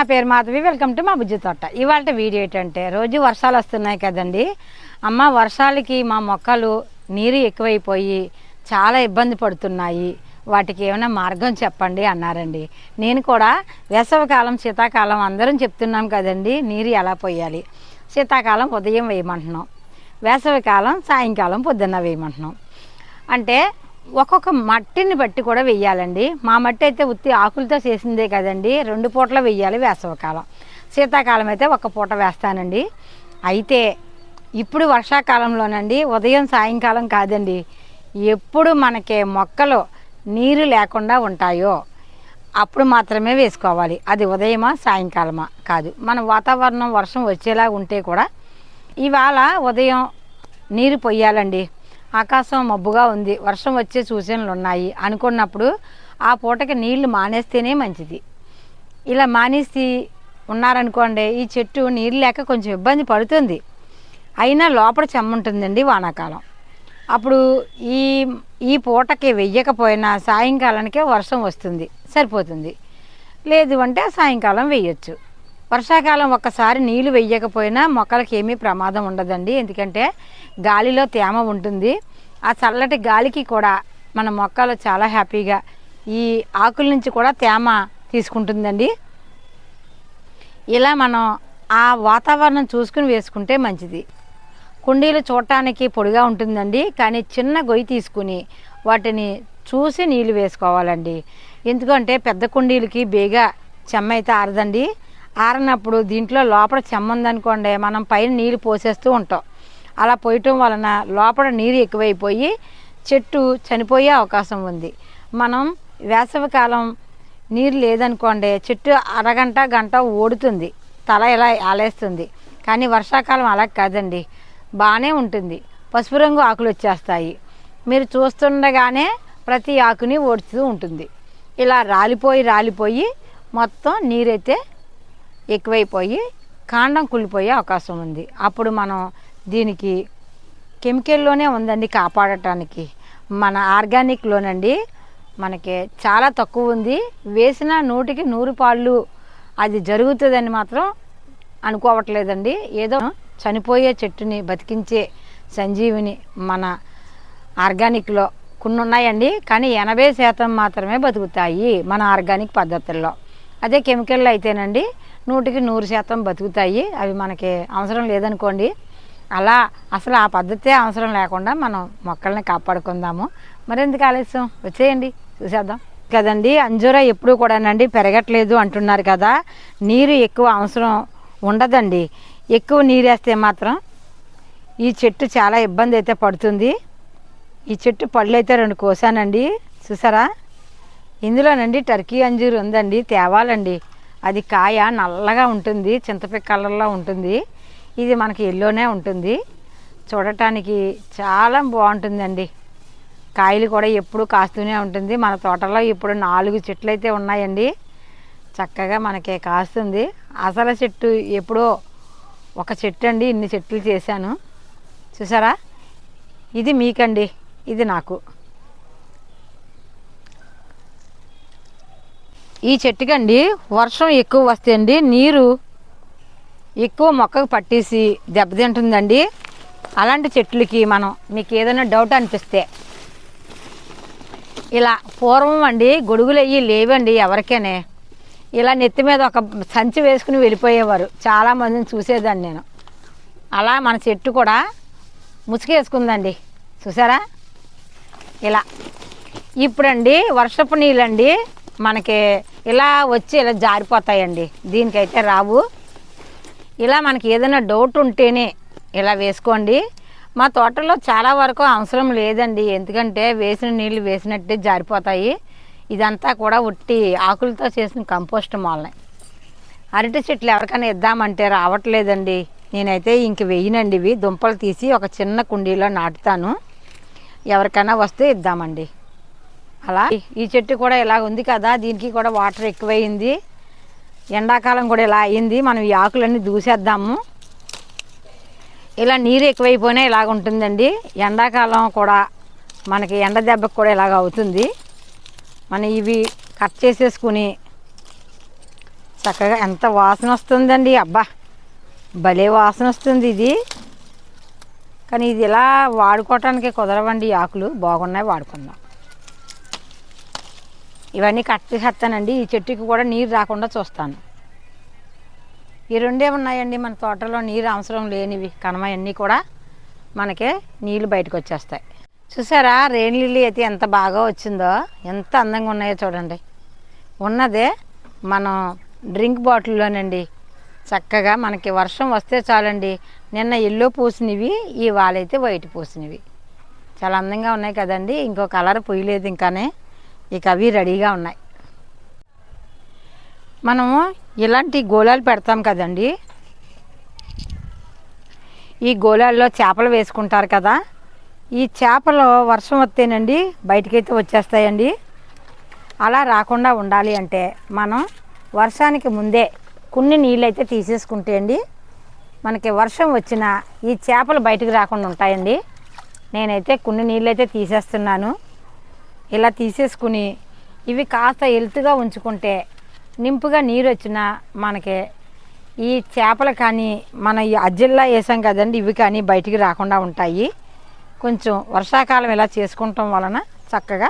నా పేరు Madhavi. Welcome to మా బుజ్జి తోట. ఇవాళ వీడియో ఏంటంటే రోజు వర్షాలు వస్తున్నాయి కదండి. అమ్మ వర్షాలకి మా మొక్కలు నీరు ఎక్కువైపోయి చాలా ఇబ్బంది పడుతున్నాయి. వాటికి ఏమైనా మార్గం చెప్పండి అన్నారండి. నేను కూడా వేసవికాలం శీతాకాలం అందరం చెప్తున్నాం కదండి నీరు ఎలా పోయాలి? శీతాకాలం ఉదయం వేయమంటున్నాం. వేసవికాలం సాయంకాలం పొద్దున్న వేయమంటున్నాం. అంటే ఒక్కొక్క మట్టిని బట్టి కూడా వెయ్యాలండి. మా మట్టి అయితే ఉత్తి ఆకులతో చేసిందే కదండి. రెండు పూటలు వెయ్యాలి వేసవికాలం. శీతాకాలం అయితే ఒక పూట వేస్తానండి. అయితే ఇప్పుడు వర్షాకాలంలోనండి ఉదయం సాయంకాలం కాదండి. ఎప్పుడు మనకి మొక్కలు నీరు లేకుండా ఉంటాయో అప్పుడు మాత్రమే వేసుకోవాలి. అది ఉదయమా సాయంకాలమా కాదు. మన వాతావరణం వర్షం వచ్చేలా ఉంటే కూడా ఇవాళ ఉదయం నీరు పొయ్యాలండి ఆకాశం మబ్బుగా ఉంది వర్షం వచ్చే సూచనలు ఉన్నాయి అనుకున్నప్పుడు ఆ పూటకి నీళ్ళు మానేస్తేనే మంచిది. ఇలా మానేసి ఉన్నారనుకోండి ఈ చెట్టు నీళ్ళు లేక కొంచెం ఇబ్బంది పడుతుంది. అయినా లోపల చెమ్మంటుందండి వానాకాలం. అప్పుడు ఈ ఈ పూటకి వెయ్యకపోయినా సాయంకాలానికే వర్షం వస్తుంది సరిపోతుంది. లేదు అంటే సాయంకాలం వేయచ్చు వర్షాకాలం ఒక్కసారి నీళ్ళు వెయ్యకపోయినా మొక్కలకి ఏమీ ప్రమాదం ఉండదండి. ఎందుకంటే గాలిలో తేమ ఉంటుంది. ఆ చల్లటి గాలికి కూడా మన మొక్కలు చాలా హ్యాపీగా ఈ ఆకుల నుంచి కూడా తేమ తీసుకుంటుందండి. ఇలా మనం ఆ వాతావరణం చూసుకుని వేసుకుంటే మంచిది. కుండీలు చూడటానికి పొడిగా ఉంటుందండి. కానీ చిన్న గొయ్యి తీసుకుని వాటిని చూసి నీళ్ళు వేసుకోవాలండి. ఎందుకంటే పెద్ద కుండీలకి బేగా చెమ్మ అయితే ఆరదండి. ఆరినప్పుడు దీంట్లో లోపల చెమ్మందనుకోండి మనం పైన నీళ్ళు పోసేస్తూ ఉంటాం. అలా పోయటం వలన లోపల నీరు ఎక్కువైపోయి చెట్టు చనిపోయే అవకాశం ఉంది. మనం వేసవికాలం నీరు లేదనుకోండి చెట్టు అరగంట గంట ఓడుతుంది. తల ఇలా ఆలేస్తుంది. కానీ వర్షాకాలం అలా కాదండి. బాగానే ఉంటుంది. పసుపు రంగు ఆకులు వచ్చేస్తాయి. మీరు చూస్తుండగానే ప్రతి ఆకుని ఓడుతూ ఉంటుంది. ఇలా రాలిపోయి రాలిపోయి మొత్తం నీరైతే ఎక్కువైపోయి కాండం కుళ్ళిపోయే అవకాశం ఉంది. అప్పుడు మనం దీనికి కెమికల్లోనే ఉందండి కాపాడటానికి. మన ఆర్గానిక్లోనండి మనకి చాలా తక్కువ ఉంది. వేసిన నూటికి నూరు పాళ్ళు అది జరుగుతుందని మాత్రం అనుకోవట్లేదండి. ఏదో చనిపోయే చెట్టుని బతికించే సంజీవిని మన ఆర్గానిక్లో కొన్ని ఉన్నాయండి కానీ ఎనభై శాతం మాత్రమే బతుకుతాయి మన ఆర్గానిక్ పద్ధతుల్లో. అదే కెమికల్ అయితేనండి నూటికి నూరు శాతం బతుకుతాయి. అవి మనకి అవసరం లేదనుకోండి. అలా అసలు ఆ పద్ధతే అవసరం లేకుండా మనం మొక్కల్ని కాపాడుకుందాము. మరెందుకు ఆలస్యం? వచ్చేయండి చూసేద్దాం. కదండి అంజూరా ఎప్పుడు కూడానండి పెరగట్లేదు అంటున్నారు కదా. నీరు ఎక్కువ అవసరం ఉండదండి. ఎక్కువ నీరేస్తే మాత్రం ఈ చెట్టు చాలా ఇబ్బంది అయితే పడుతుంది. ఈ చెట్టు పళ్ళు అయితే రెండు కోసానండి. చూసారా? ఇందులోనండి టర్కీ అంజూరు ఉందండి తేవాలండి. అది కాయ నల్లగా ఉంటుంది చింతపిక్క కలర్లో ఉంటుంది. ఇది మనకి ఎల్లోనే ఉంటుంది. చూడటానికి చాలా బాగుంటుందండి. కాయలు కూడా ఎప్పుడు కాస్తూనే ఉంటుంది. మన తోటలో ఇప్పుడు నాలుగు చెట్లు అయితే ఉన్నాయండి. చక్కగా మనకి కాస్తుంది. అసలు చెట్టు ఎప్పుడో ఒక చెట్టు అండి ఇన్ని చెట్లు చేశాను. చూసారా? ఇది మీకండి. ఇది నాకు. ఈ చెట్టుకండి వర్షం ఎక్కువ వస్తే అండి నీరు ఎక్కువ మొక్కకు పట్టేసి దెబ్బతింటుందండి అలాంటి చెట్లకి మనం మీకు ఏదైనా డౌట్ అనిపిస్తే ఇలా పూర్వం అండి గొడుగులు అయ్యి లేవండి ఎవరికైనా. ఇలా నెత్తి మీద ఒక సంచి వేసుకుని వెళ్ళిపోయేవారు. చాలామందిని చూసేదాన్ని నేను. అలా మన చెట్టు కూడా ముసుకేసుకుందండి చూసారా? ఇలా ఇప్పుడండి వర్షపు నీళ్ళండి. మనకి ఇలా వచ్చి ఇలా జారిపోతాయండి. దీనికైతే రావు. ఇలా మనకి ఏదైనా డౌట్ ఉంటేనే ఇలా వేసుకోండి. మా తోటలో చాలా వరకు అవసరం లేదండి. ఎందుకంటే వేసిన నీళ్ళు వేసినట్టే జారిపోతాయి. ఇదంతా కూడా ఉట్టి ఆకులతో చేసిన కంపోస్ట్ మూలనే. అరటి చెట్లు ఎవరికైనా ఇద్దామంటే రావట్లేదండి. నేనైతే ఇంక వేయనండి ఇవి. దుంపలు తీసి ఒక చిన్న కుండీలో నాటుతాను. ఎవరికైనా వస్తే ఇద్దామండి. అలా? ఈ చెట్టు కూడా ఇలా ఉంది కదా దీనికి కూడా వాటర్ ఎక్కువైంది. ఎండాకాలం కూడా ఇలా అయింది మనం ఈ ఆకులన్నీ దూసేద్దాము. ఇలా నీరు ఎక్కువైపోయినా ఇలాగ ఉంటుందండి. ఎండాకాలం కూడా మనకి ఎండ దెబ్బకు కూడా ఇలాగ అవుతుంది. మనం ఇవి కట్ చేసేసుకుని చక్కగా ఎంత వాసన వస్తుందండి అబ్బా! భలే వాసన వస్తుంది ఇది. కానీ ఇది ఇలా వాడుకోవటానికి కుదరవండి ఆకులు. బాగున్నాయి వాడుకుందాం. ఇవన్నీ కట్ చేస్తానండి. ఈ చెట్టుకి కూడా నీరు రాకుండా చూస్తాను. ఈ రెండే ఉన్నాయండి మన తోటలో. నీరు అవసరం లేనివి కనమయన్నీ కూడా మనకి నీళ్ళు బయటకు వచ్చేస్తాయి. చూసారా రెయిన్ లిల్లీ అయితే ఎంత బాగా వచ్చిందో ఎంత అందంగా ఉన్నాయో చూడండి. ఉన్నదే మనం డ్రింక్ బాటిల్లోనండి. చక్కగా మనకి వర్షం వస్తే చాలండి. నిన్న ఎల్లో పూసినవి ఈ వాళ్ళైతే వైట్ పూసినవి. చాలా అందంగా ఉన్నాయి కదండి. ఇంకో కలర్ పొయ్యలేదు ఇంకానే. ఇక అవి రెడీగా ఉన్నాయి. మనము ఇలాంటి గోళాలు పెడతాం కదండి. ఈ గోళాల్లో చేపలు వేసుకుంటారు కదా. ఈ చేపలు వర్షం వస్తేనండి బయటకైతే వచ్చేస్తాయండి. అలా రాకుండా ఉండాలి అంటే మనం వర్షానికి ముందే కొన్ని నీళ్ళు అయితే తీసేసుకుంటే అండి మనకి వర్షం వచ్చిన ఈ చేపలు బయటకు రాకుండా ఉంటాయండి. నేనైతే కొన్ని నీళ్ళు అయితే తీసేస్తున్నాను. ఇలా తీసేసుకుని ఇవి కాస్త ఎలుతుగా ఉంచుకుంటే నింపుగా నీరు వచ్చినా మనకి ఈ చేపలు కానీ మన ఈ అజ్జిల్లా వేసాం కదండి ఇవి కానీ బయటికి రాకుండా ఉంటాయి. కొంచెం వర్షాకాలం ఇలా చేసుకుంటాం వలన చక్కగా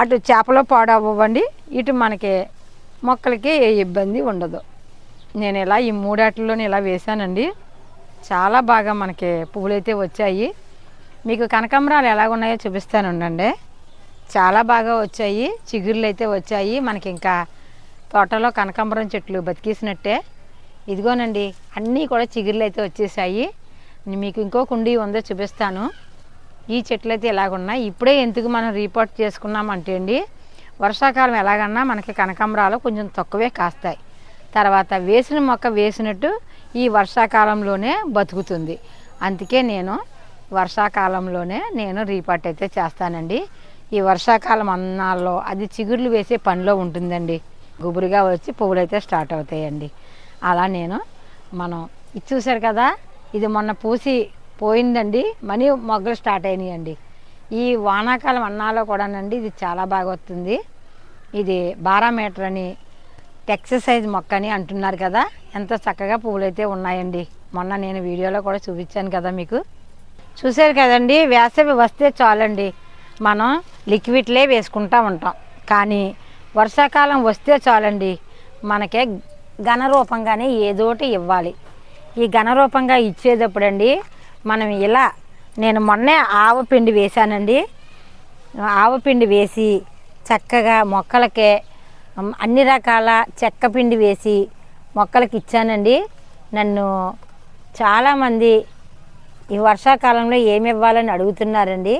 అటు చేపలు పాడవ్వండి ఇటు మనకి మొక్కలకి ఏ ఇబ్బంది ఉండదు. నేను ఇలా ఈ మూడాటిల్లోనే ఇలా వేశానండి. చాలా బాగా మనకి పువ్వులైతే వచ్చాయి. మీకు కనకాంబరాలు ఎలాగున్నాయో చూపిస్తాను ఉండండి. చాలా బాగా వచ్చాయి. చిగుర్లు అయితే వచ్చాయి. మనకి ఇంకా తోటలో కనకాంబరం చెట్లు బతికేసినట్టే. ఇదిగోనండి అన్నీ కూడా చిగుర్లు అయితే వచ్చేసాయి. మీకు ఇంకో కుండీ ఉందో చూపిస్తాను. ఈ చెట్లు అయితే ఎలాగున్నాయి ఇప్పుడే ఎందుకు మనం రీపోర్ట్ చేసుకున్నామంటే అండి వర్షాకాలం ఎలాగన్నా మనకి కనకాంబరాలు కొంచెం తక్కువే కాస్తాయి. తర్వాత వేసిన మొక్క వేసినట్టు ఈ వర్షాకాలంలోనే బతుకుతుంది. అందుకే నేను వర్షాకాలంలోనే నేను రీపాట్ అయితే చేస్తానండి. ఈ వర్షాకాలం అన్నాల్లో అది చిగుర్లు వేసే పనిలో ఉంటుందండి. గుబురుగా వచ్చి పువ్వులు అయితే స్టార్ట్ అవుతాయండి. అలా నేను మనం ఇది చూశారు కదా ఇది మొన్న పూసి పోయిందండి. మనీ మొగ్గలు స్టార్ట్ అయినాయండి. ఈ వానాకాలం అన్నాలో కూడానండి ఇది చాలా బాగా వస్తుంది. ఇది బారా మీటర్ అని ఎక్సర్సైజ్ మొక్క అని అంటున్నారు కదా ఎంత చక్కగా పువ్వులు అయితే ఉన్నాయండి. మొన్న నేను వీడియోలో కూడా చూపించాను కదా మీకు. చూశారు కదండి వేసవి వస్తే చాలండి. మనం లిక్విడ్లే వేసుకుంటూ ఉంటాం. కానీ వర్షాకాలం వస్తే చాలండి మనకే ఘన రూపంగానే ఏదోటి ఇవ్వాలి. ఈ ఘన రూపంగా ఇచ్చేటప్పుడండి మనం ఇలా నేను మొన్నే ఆవపిండి వేశానండి. ఆవపిండి వేసి చక్కగా మొక్కలకే అన్ని రకాల చెక్క పిండి వేసి మొక్కలకి ఇచ్చానండి. నన్ను చాలామంది ఈ వర్షాకాలంలో ఏమి ఇవ్వాలని అడుగుతున్నారండి.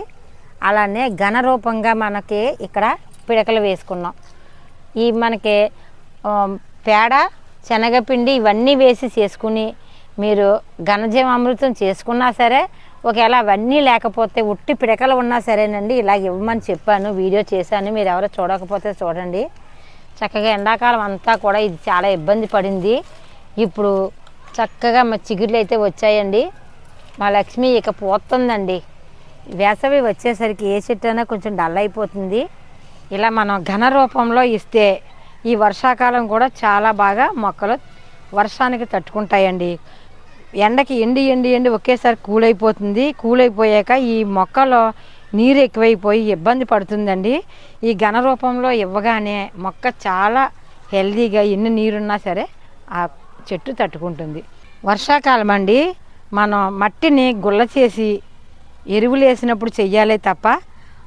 అలానే ఘన రూపంగా మనకి ఇక్కడ పిడకలు వేసుకున్నాం. ఈ మనకి పేడ శనగపిండి ఇవన్నీ వేసి చేసుకుని మీరు ఘనజీవామృతం చేసుకున్నా సరే ఒకవేళ అవన్నీ లేకపోతే ఉట్టి పిడకలు ఉన్నా సరేనండి ఇలాగ ఇవ్వమని చెప్పాను వీడియో చేశాను మీరు ఎవరో చూడకపోతే చూడండి. చక్కగా ఎండాకాలం అంతా కూడా ఇది చాలా ఇబ్బంది పడింది. ఇప్పుడు చక్కగా మా చిగుళ్ళు అయితే వచ్చాయండి. మా లక్ష్మి ఇక పోతుందండి. వేసవి వచ్చేసరికి ఏ చెట్టు అయినా కొంచెం డల్ అయిపోతుంది. ఇలా మనం ఘన రూపంలో ఇస్తే ఈ వర్షాకాలం కూడా చాలా బాగా మొక్కలు వర్షానికి తట్టుకుంటాయండి. ఎండకి ఎండి ఎండి ఎండి ఒకేసారి కూల్ అయిపోతుంది కూల్ అయిపోయాక ఈ మొక్కలో నీరు ఎక్కువైపోయి ఇబ్బంది పడుతుందండి. ఈ ఘన రూపంలో ఇవ్వగానే మొక్క చాలా హెల్దీగా ఎన్ని నీరున్నా సరే ఆ చెట్టు తట్టుకుంటుంది. వర్షాకాలం అండి. మనం మట్టిని గుల్ల చేసి ఎరువులు వేసినప్పుడు చెయ్యాలే తప్ప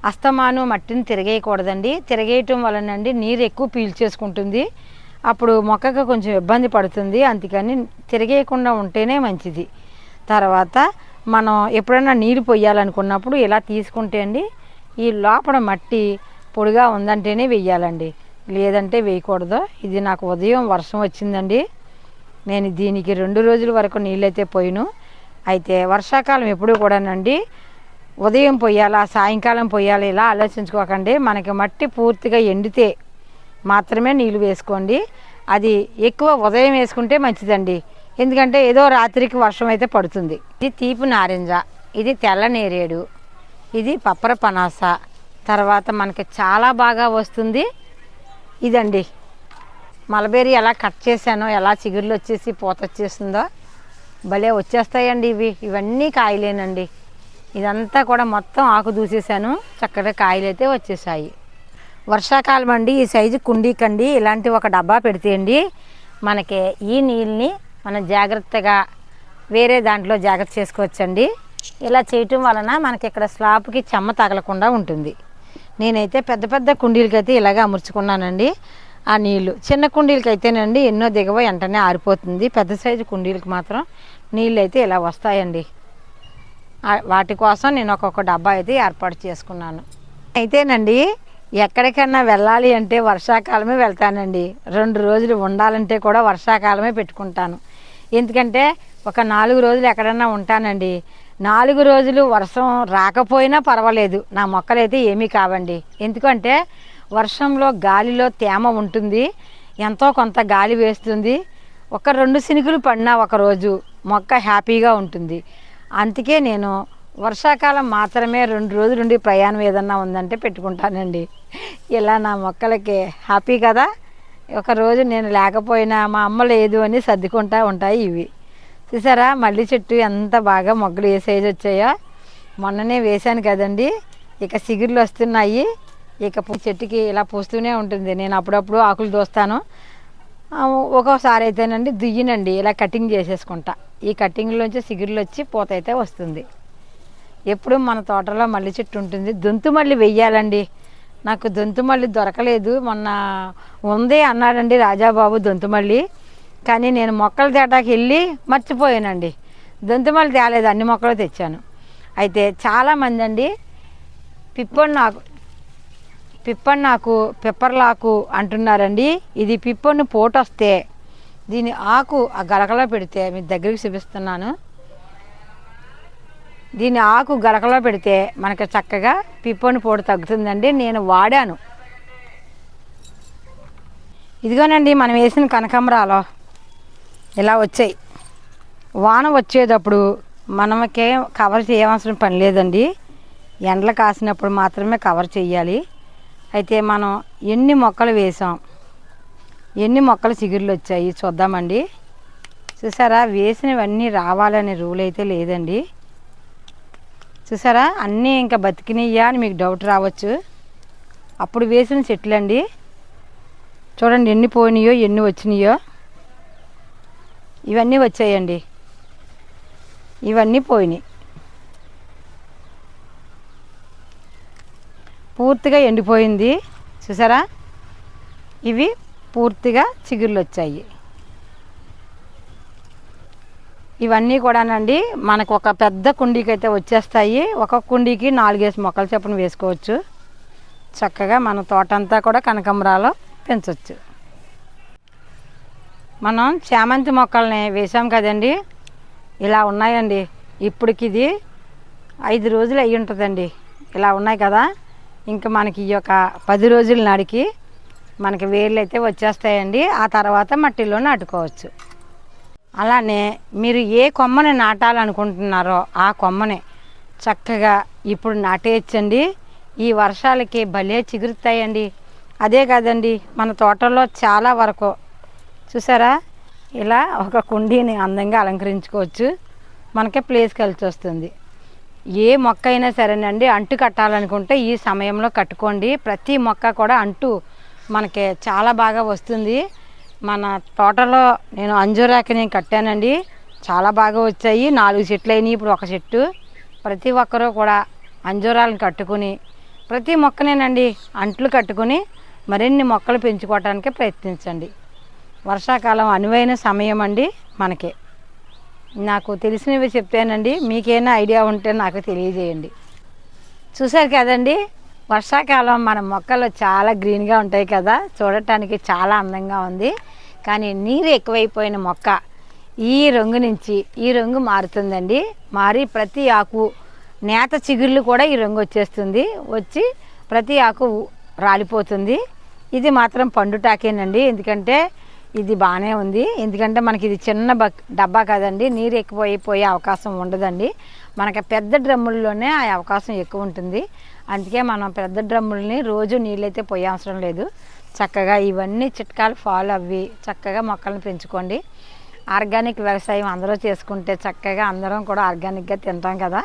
అస్తమాను మట్టిని తిరగేయకూడదండి. తిరగేయటం వలనండి నీరు ఎక్కువ పీల్చేసుకుంటుంది అప్పుడు మొక్కకు కొంచెం ఇబ్బంది పడుతుంది. అందుకని తిరగేయకుండా ఉంటేనే మంచిది. తర్వాత మనం ఎప్పుడైనా నీరు పొయ్యాలనుకున్నప్పుడు ఇలా తీసుకుంటే అండి ఈ లోపల మట్టి పొడిగా ఉందంటేనే వెయ్యాలండి లేదంటే వేయకూడదు. ఇది నాకు ఉదయం వర్షం వచ్చిందండి. నేను దీనికి రెండు రోజుల వరకు నీళ్ళైతే పోయిను. అయితే వర్షాకాలం ఎప్పుడు కూడానండి ఉదయం పొయ్యాలా సాయంకాలం పోయాలి ఇలా ఆలోచించుకోకండి. మనకి మట్టి పూర్తిగా ఎండితే మాత్రమే నీళ్ళు వేసుకోండి. అది ఎక్కువ ఉదయం వేసుకుంటే మంచిదండి. ఎందుకంటే ఏదో రాత్రికి వర్షం అయితే పడుతుంది. ఇది తీపి నారింజ ఇది తెల్ల నేరేడు ఇది పప్పర పనాస. తర్వాత మనకి చాలా బాగా వస్తుంది ఇదండి. మలబేరీ ఎలా కట్ చేశానో ఎలా చిగుర్లు వచ్చేసి పూత వచ్చేసిందో భలే వచ్చేస్తాయండి ఇవి. ఇవన్నీ కాయలేనండి. ఇదంతా కూడా మొత్తం ఆకు దూసేసాను. చక్కగా కాయలు అయితే వచ్చేసాయి. వర్షాకాలం అండి ఈ సైజు కుండీ కండి ఇలాంటి ఒక డబ్బా పెడితే అండి మనకి ఈ నీళ్ళని మనం జాగ్రత్తగా వేరే దాంట్లో జాగ్రత్త చేసుకోవచ్చండి. ఇలా చేయటం వలన మనకి ఇక్కడ స్లాబ్కి చెమ్మ తగలకుండా ఉంటుంది. నేనైతే పెద్ద పెద్ద కుండీలకి అయితే అమర్చుకున్నానండి. ఆ నీళ్ళు చిన్న కుండీలకి అయితేనండి ఎన్నో దిగవ వెంటనే ఆరిపోతుంది. పెద్ద సైజు కుండీలకి మాత్రం నీళ్ళు అయితే ఇలా వస్తాయండి. వాటి కోసం నేను ఒక్కొక్క డబ్బా అయితే ఏర్పాటు చేసుకున్నాను. అయితేనండి ఎక్కడికన్నా వెళ్ళాలి అంటే వర్షాకాలమే వెళ్తానండి. రెండు రోజులు ఉండాలంటే కూడా వర్షాకాలమే పెట్టుకుంటాను. ఎందుకంటే ఒక నాలుగు రోజులు ఎక్కడన్నా ఉంటానండి. నాలుగు రోజులు వర్షం రాకపోయినా పర్వాలేదు. నా మొక్కలైతే ఏమీ కావండి. ఎందుకంటే వర్షంలో గాలిలో తేమ ఉంటుంది. ఎంతో కొంత గాలి వేస్తుంది. ఒక రెండు సినుకులు పడినా ఒక రోజు మొక్క హ్యాపీగా ఉంటుంది. అందుకే నేను వర్షాకాలం మాత్రమే రెండు రోజులు ఉండి ప్రయాణం ఏదన్నా ఉందంటే పెట్టుకుంటానండి. ఇలా నా మొక్కలకి హ్యాపీ కదా. ఒక రోజు నేను లేకపోయినా మా అమ్మ లేదు అని సర్దుకుంటా ఉంటాయి ఇవి. చూసారా? మల్లి చెట్టు ఎంత బాగా మొగ్గలు ఏ సైజు వచ్చాయో. మొన్ననే వేశాను కదండి. ఇక సిగుర్లు వస్తున్నాయి. ఇక చెట్టుకి ఇలా పూస్తూనే ఉంటుంది. నేను అప్పుడప్పుడు ఆకులు దోస్తాను. ఒక్కోసారి అయితేనండి దుయ్యనండి ఇలా కటింగ్ చేసేసుకుంటా. ఈ కటింగ్లోంచి సిగురులు వచ్చి పూత అయితే వస్తుంది. ఎప్పుడు మన తోటలో మల్లి చెట్టు ఉంటుంది దొంతు మల్లి వెయ్యాలండి. నాకు దొంతు మల్లి దొరకలేదు. మొన్న ఉంది అన్నాడండి రాజాబాబు దొంతు మళ్ళీ కానీ నేను మొక్కల తేటాకి వెళ్ళి మర్చిపోయానండి. దొంతు మల్లి తేలేదు అన్ని మొక్కలు తెచ్చాను. అయితే చాలామంది అండి పిప్పొడి నాకు పిప్పన్నాకు పిప్పర్లాకు అంటున్నారండి. ఇది పిప్పన్ను పోటొస్తే వస్తే దీని ఆకు ఆ గలకలో పెడితే మీ దగ్గరికి చూపిస్తున్నాను. దీని ఆకు గలకలో పెడితే మనకి చక్కగా పిప్పని పూట తగ్గుతుందండి. నేను వాడాను. ఇదిగోనండి మనం వేసిన కనకాంబరాలు ఇలా వచ్చాయి. వాన వచ్చేటప్పుడు మనకే కవర్ చేయవలసిన పని లేదండి. ఎండలు కాసినప్పుడు మాత్రమే కవర్ చేయాలి. అయితే మనం ఎన్ని మొక్కలు వేసాం? ఎన్ని మొక్కలు చిగుర్లు వచ్చాయి? చూద్దామండి. చూసారా? వేసినవన్నీ రావాలనే రూల్ అయితే లేదండి. చూసారా? అన్నీ ఇంకా బతికినయ్యా అని మీకు డౌట్ రావచ్చు. అప్పుడు వేసిన చెట్లు అండి చూడండి ఎన్ని పోయినాయో ఎన్ని వచ్చినాయో. ఇవన్నీ వచ్చాయండి. ఇవన్నీ పోయినాయి. పూర్తిగా ఎండిపోయింది. చూసారా? ఇవి పూర్తిగా చిగుళ్ళు వచ్చాయి ఇవన్నీ కూడానండి మనకు ఒక పెద్ద కుండీకి అయితే వచ్చేస్తాయి. ఒక కుండీకి నాలుగేసి మొక్కలు చొప్పున వేసుకోవచ్చు. చక్కగా మన తోటంతా కూడా కనకంబరాలు పెంచవచ్చు మనం చామంతి మొక్కల్ని వేసాం కదండి. ఇలా ఉన్నాయండి. ఇప్పటికి ఇది ఐదు రోజులు అయ్యి ఉంటుందండి ఇలా ఉన్నాయి కదా. ఇంకా మనకి ఈ యొక్క పది రోజుల నాడికి మనకి వేర్లు అయితే వచ్చేస్తాయండి. ఆ తర్వాత మట్టిలో నాటుకోవచ్చు. అలానే మీరు ఏ కొమ్మని నాటాలనుకుంటున్నారో ఆ కొమ్మని చక్కగా ఇప్పుడు నాటేయచ్చండి. ఈ వర్షాలకి భలే చిగురుతాయండి. అదే కాదండి మన తోటలో చాలా వరకు చూసారా? ఇలా ఒక కుండీని అందంగా అలంకరించుకోవచ్చు. మనకే ప్లేస్ కలిసి వస్తుంది ఏ మొక్క అయినా సరేనండి అంటు కట్టాలనుకుంటే ఈ సమయంలో కట్టుకోండి. ప్రతి మొక్క కూడా అంటు మనకి చాలా బాగా వస్తుంది. మన తోటలో నేను అంజూరాకి నేను కట్టానండి. చాలా బాగా వచ్చాయి. నాలుగు చెట్లు అయినాయి ఇప్పుడు ఒక చెట్టు. ప్రతి ఒక్కరూ కూడా అంజూరాలను కట్టుకుని ప్రతి మొక్కనేనండి అంట్లు కట్టుకుని మరిన్ని మొక్కలు పెంచుకోవటానికి ప్రయత్నించండి. వర్షాకాలం అనువైన సమయం అండి మనకి. నాకు తెలిసినవి చెప్తానండి మీకేమైనా ఐడియా ఉంటే నాకు తెలియజేయండి. చూశారు కదండి? వర్షాకాలం మన మొక్కలు చాలా గ్రీన్గా ఉంటాయి కదా? చూడటానికి చాలా అందంగా ఉంది. కానీ నీరు ఎక్కువైపోయిన మొక్క ఈ రంగు నుంచి ఈ రంగు మారుతుందండి. మారి ప్రతి ఆకు నేత చిగుర్లు కూడా ఈ రంగు వచ్చేస్తుంది. వచ్చి ప్రతి ఆకు రాలిపోతుంది. ఇది మాత్రం పండుటాకేనండి ఎందుకంటే ఇది బాగానే ఉంది. ఎందుకంటే మనకి ఇది చిన్న బక్ డబ్బా కదండి. నీరు ఎక్కువైపోయే అవకాశం ఉండదండి. మనకి పెద్ద డ్రమ్ముల్లోనే ఆ అవకాశం ఎక్కువ ఉంటుంది. అందుకే మనం పెద్ద డ్రమ్ముల్ని రోజు నీళ్ళైతే పోయే అవసరం లేదు. చక్కగా ఇవన్నీ చిట్కాలు ఫాలో అవ్వి చక్కగా మొక్కలను పెంచుకోండి. ఆర్గానిక్ వ్యవసాయం అందరూ చేసుకుంటే చక్కగా అందరం కూడా ఆర్గానిక్గా తింటాం కదా.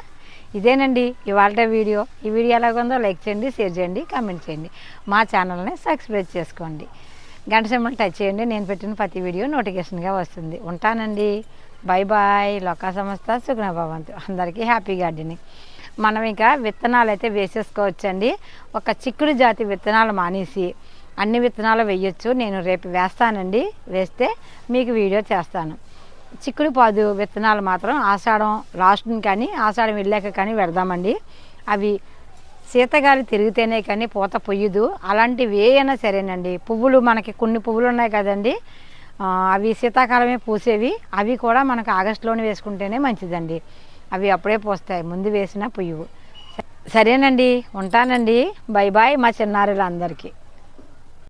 ఇదేనండి ఇవాళ వీడియో. ఈ వీడియో ఎలాగుందో లైక్ చేయండి షేర్ చేయండి కామెంట్ చేయండి. మా ఛానల్ని సబ్స్క్రైబ్ చేసుకోండి. గంట సింబల్ టచ్ చేయండి. నేను పెట్టిన ప్రతి వీడియో నోటిఫికేషన్గా వస్తుంది. ఉంటానండి. Bye bye. లొకా సంస్థ సుగుణ భవంతు. అందరికీ హ్యాపీ గార్డెనింగ్. మనం ఇంకా విత్తనాలు అయితే వేసేసుకోవచ్చండి. ఒక చిక్కుడు జాతి విత్తనాలు మానేసి అన్ని విత్తనాలు వేయొచ్చు. నేను రేపు వేస్తానండి. వేస్తే మీకు వీడియో చేస్తాను. చిక్కుడు పాదు విత్తనాలు మాత్రం ఆషాఢం లాస్ట్ని కానీ ఆషాఢం వెళ్ళాక కానీ పెడదామండి. అవి శీతగాలి తిరిగితేనే కానీ పూత పొయ్యదు. అలాంటివి ఏమైనా సరేనండి. పువ్వులు మనకి కొన్ని పువ్వులు ఉన్నాయి కదండి అవి శీతాకాలమే పూసేవి. అవి కూడా మనకు ఆగస్టులోనే వేసుకుంటేనే మంచిదండి. అవి అప్పుడే పూస్తాయి. ముందు వేసిన పువ్వు సరేనండి. ఉంటానండి. బై బాయ్ మా చిన్నారులందరికీ.